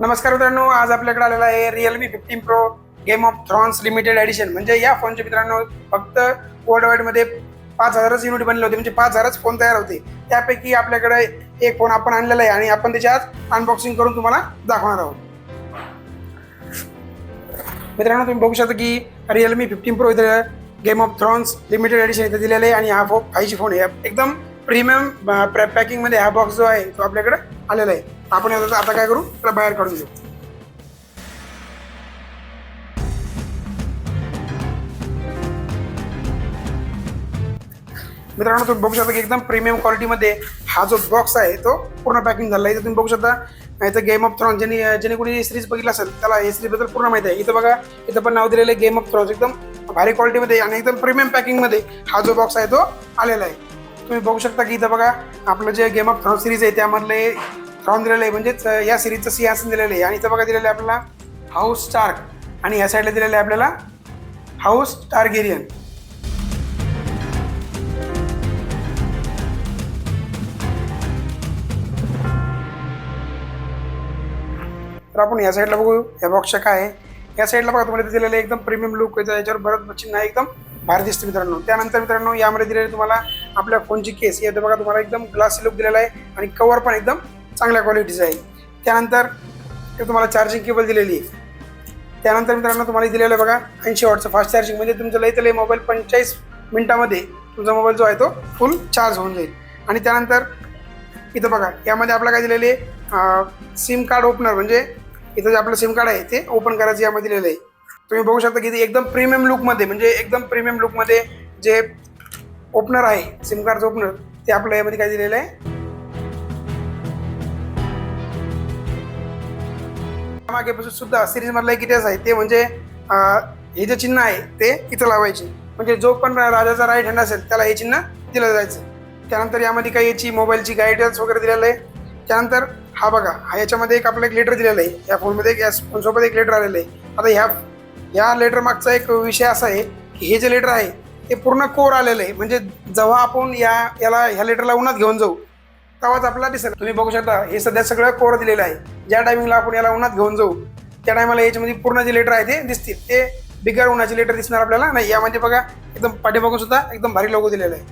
नमस्कार मित्रांनो आज आपल्याकडे आलेला आहे Realme fifteen pro Game of Thrones limited edition म्हणजे या फोनचे मित्रांनो फक्त वर्ल्ड वाईडमध्ये पाच हजारच युनिट बनले होते. म्हणजे पाच हजारच फोन तयार होते. त्यापैकी आपल्याकडे एक फोन आपण आणलेला आहे आणि आपण त्याची आज अनबॉक्सिंग करून तुम्हाला दाखवणार आहोत. मित्रांनो तुम्ही बघू शकता की रिअलमी फिफ्टीन प्रो इथं Game of Thrones limited edition इथं दिलेलं आहे आणि हा फो फाय जी फोन आहे. एकदम प्रीमियम पॅकिंगमध्ये हा बॉक्स जो आहे तो आपल्याकडे आलेला आहे. आपण आता काय करू? त्याला बाहेर काढून घेऊ मित्रांनो तुम्ही बघू शकता की एकदम प्रीमियम क्वालिटीमध्ये हा जो बॉक्स आहे तो पूर्ण पॅकिंग झाला आहे. इथं तुम्ही बघू शकता इथं गेम ऑफ थ्रॉन ज्यांनी ज्याने कोणी सिरीज बघितला असेल त्याला हे सिरीजबद्दल पूर्ण माहिती आहे. इथं बघा इथं पण नाव दिलेलं आहे गेम ऑफ थ्रॉन्स एकदम भारी क्वालिटीमध्ये आणि एकदम प्रीमियम पॅकिंगमध्ये हा जो बॉक्स आहे तो आलेला आहे. तुम्ही बघू शकता की इथं बघा आपलं जे गेम ऑफ थ्रॉन सिरीज आहे त्यामधले थ्रॉन दिलेलं आहे. म्हणजेच या सिरीजचं सिंहासन दिलेलं आहे. आणि इथं बघा दिलेलं आहे आपल्याला हाऊस स्टार्क आणि या साईडला दिलेलं आहे आपल्याला हाऊस टार्गेरियन तर आपण या साईडला बघू या बॉक्सच्या काय आहे. या साईडला बघा तुम्हाला दिलेलं आहे एकदम प्रीमियम लुक आहे. याच्यावर भरत चिन्ह आहे. एकदम भारी दिसते मित्रांनो. त्यानंतर मित्रांनो यामध्ये दिलेले तुम्हाला आपल्या फोनची केस या बघा तुम्हाला एकदम ग्लासी लुक दिलेला आहे. आणि कवर पण एकदम चांगल्या क्वालिटीचं आहे. त्यानंतर ते तुम्हाला चार्जिंग केबल दिलेली आहे. त्यानंतर मित्रांनो तुम्हाला दिलेलं आहे बघा ऐंशी वॉटचं फास्ट चार्जिंग म्हणजे तुमचं लई लई मोबाईल पंचेचाळीस मिनिटामध्ये तुमचा मोबाईल जो आहे तो फुल चार्ज होऊन जाईल. आणि त्यानंतर इथं बघा यामध्ये आपलं काय दिलेले सिम कार्ड ओपनर म्हणजे इथं जे आपलं सिम कार्ड आहे ते ओपन करायचं यामध्ये दिलेलं आहे. तुम्ही बघू शकता की ते एकदम प्रीमियम लुकमध्ये म्हणजे एकदम प्रीमियम लुकमध्ये जे ओपनर आहे सिम कार्डचं ओपनर ते आपलं यामध्ये काय दिलेलं आहे? मागेपासून सुद्धा सिरीज मधला एक इतिहास आहे ते म्हणजे हे जे चिन्ह आहे ते इथं लावायचे. म्हणजे जो पण राजाचा राईट हँड असेल त्याला हे चिन्ह दिलं जायचं. त्यानंतर यामध्ये काही याची मोबाईलची गायडन्स वगैरे दिलेलं आहे. त्यानंतर हा बघा हा याच्यामध्ये एक आपलं एक लेटर दिलेलं आहे. या फोनमध्ये एक या फोनसोबत एक लेटर आलेलं आहे. आता ह्या ह्या लेटर मागचा एक विषय असा आहे की हे जे लेटर आहे ते पूर्ण कोर आलेलं आहे. म्हणजे जेव्हा आपण या याला ह्या लेटरला उन्हात घेऊन जाऊ तेव्हाच आपला दिसेल. तुम्ही बघू शकता हे सध्या सगळं कोर दिलेलं आहे. ज्या टायमिंगला आपण याला उन्हात घेऊन जाऊ त्या टायमाला याच्यामध्ये पूर्ण जे लेटर आहे ते दिसतील. ते बिगर उन्हाचे लेटर दिसणार आपल्याला नाही. यामध्ये बघा एकदम पाठीमागून सुद्धा एकदम भारी लोगो दिलेला आहे.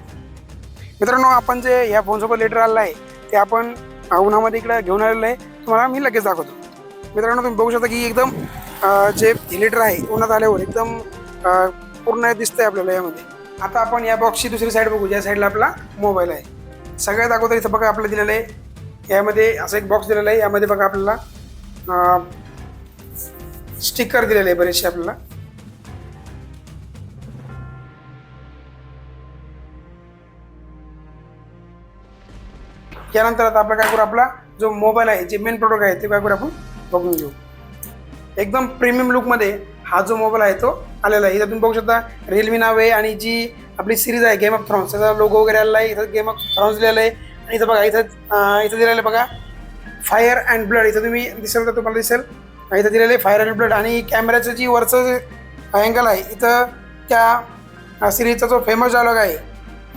मित्रांनो आपण जे ह्या फोनसोबत लेटर आलेलं आहे ते आपण उन्हामध्ये इकडे घेऊन आलेलं आहे. तुम्हाला मी लगेच दाखवतो. मित्रांनो तुम्ही बघू शकता की एकदम जे लेटर आहे उन्हात आल्यावर एकदम पूर्ण दिसतंय आपल्याला यामध्ये. आता आपण या बॉक्सची दुसरी साईड बघू ज्या साईडला आपला मोबाईल आहे. सगळ्यात अगोदर इथं बघा आपलं दिलेलं आहे. यामध्ये असं एक बॉक्स दिलेला आहे. यामध्ये बघा आपल्याला स्टिकर दिलेले आहे बरेचसे आपल्याला. यानंतर आता आपला काय करू आपला जो मोबाईल आहे जे मेन प्रोडक्ट आहे ते काय करू आपण बघून घेऊ. एकदम प्रीमियम लुकमध्ये हा जो मोबाईल आहे तो आलेला आहे. इथं तुम्ही बघू शकता रिअलमी नाव आहे आणि जी आपली सिरीज आहे गेम ऑफ थ्रॉन्स त्याचा लोगो वगैरे आलेला आहे. इथं गेम ऑफ थ्रॉन्स लिहिलं आहे. आणि इथं बघा इथं इथं दिलेलं आहे बघा फायर अँड ब्लड इथं तुम्ही दिसेल तर तुम्हाला दिसेल. इथं दिलेलं आहे फायर अँड ब्लड आणि कॅमेऱ्याचं जी वरचं अँगल आहे इथं त्या सिरीजचा जो फेमस डायलॉग आहे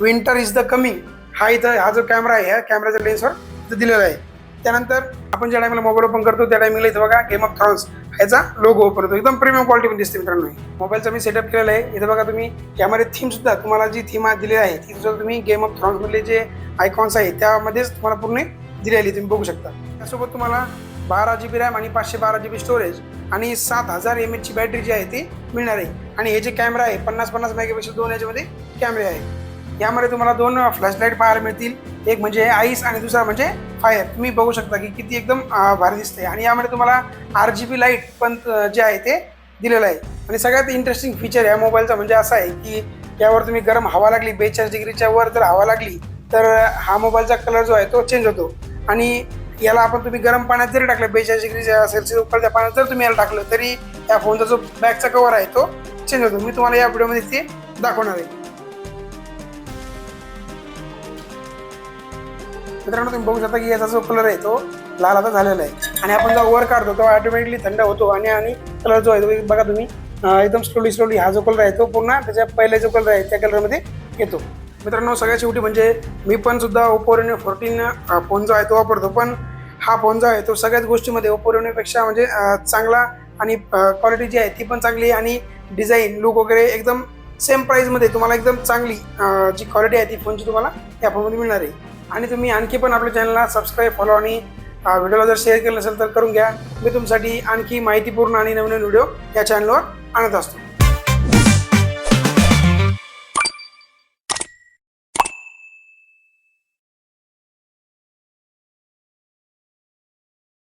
विंटर इज द कमिंग हा इथं हा जो कॅमेरा आहे ह्या कॅमेराच्या लेन्सवर इथं दिलेला आहे. त्यानंतर आपण ज्या टायमिंगला मोबाईल ओपन करतो त्या टायमिंगला इथं बघा गेम ऑफ थ्रॉन्स ह्याचा लोगो वापरतो. एकदम प्रीमियम क्वालिटी दिसते मित्रांनो मोबाईलचा मी सेटअप केलेला आहे. इथं बघा तुम्ही यामध्ये थीम सुद्धा तुम्हाला जी थीम दिली आहे ती सुद्धा तुम्ही गेम ऑफ थ्रॉन्स मधले जे आयकॉन्स आहे त्यामध्येच तुम्हाला पूर्ण दिलेली तुम्ही बघू शकता. त्यासोबत तुम्हाला बारा जी बी रॅम आणि पाचशे बारा जी बी स्टोरेज आणि सात हजार एम एचची बॅटरी जी आहे ती मिळणार आहे. आणि हे जे कॅमेरा आहे पन्नास पन्नास मेगापिक्सल दोन याच्यामध्ये कॅमेरे आहे. यामध्ये तुम्हाला दोन फ्लॅशलाईट पाहायला मिळतील. एक म्हणजे आईस आणि दुसरा म्हणजे फायर तुम्ही बघू शकता की किती एकदम भारी दिसते आणि यामध्ये तुम्हाला आर जी बी लाइट पण जे आहे ते दिलेलं आहे. आणि सगळ्यात इंटरेस्टिंग फीचर या मोबाईलचा म्हणजे असं आहे की यावर तुम्ही गरम हवा लागली बेचाळीस डिग्रीच्या वर जर हवा लागली तर हा मोबाईलचा कलर जो आहे तो चेंज होतो. आणि याला आपण तुम्ही गरम पाण्यात जरी टाकलं बेचाळीस डिग्रीच्या सेल्सिअस उकळत्या पाण्यात जर तुम्ही याला टाकलं तरी या फोनचा जो बॅकचा कवर आहे तो चेंज होतो. मी तुम्हाला या व्हिडिओमध्ये ते दाखवणार आहे. मित्रांनो तुम्ही बघू शकता की याचा जो कलर आहे तो लाल आता झालेला आहे. आणि आपण जो वर काढतो तो ऑटोमॅटिकली थंड होतो. आणि आणि कलर जो आहे तो बघा तुम्ही एकदम स्लोली स्लोली हा जो कलर आहे तो पुन्हा त्याच्या पहिले जो कलर आहे त्या कलरमध्ये येतो. मित्रांनो सगळ्यात शेवटी म्हणजे मी पण सुद्धा ओप्पो रेनो फोर्टीन फोन जो आहे तो वापरतो. पण हा फोन जो आहे तो सगळ्याच गोष्टीमध्ये ओप्पो रेनोपेक्षा म्हणजे चांगला आणि क्वालिटी जी आहे ती पण चांगली आणि डिझाईन लुक वगैरे एकदम सेम प्राईजमध्ये तुम्हाला एकदम चांगली जी क्वालिटी आहे ती फोनची तुम्हाला या फोनमध्ये मिळणार आहे. आणि तुम्ही आणखी पण आपल्या चॅनलला सबस्क्राईब फॉलो आणि व्हिडिओला जर शेअर केलं असेल तर करून घ्या. मी तुमच्यासाठी आणखी माहितीपूर्ण आणि नवीन नवीन व्हिडिओ या चॅनलवर आणत असतो.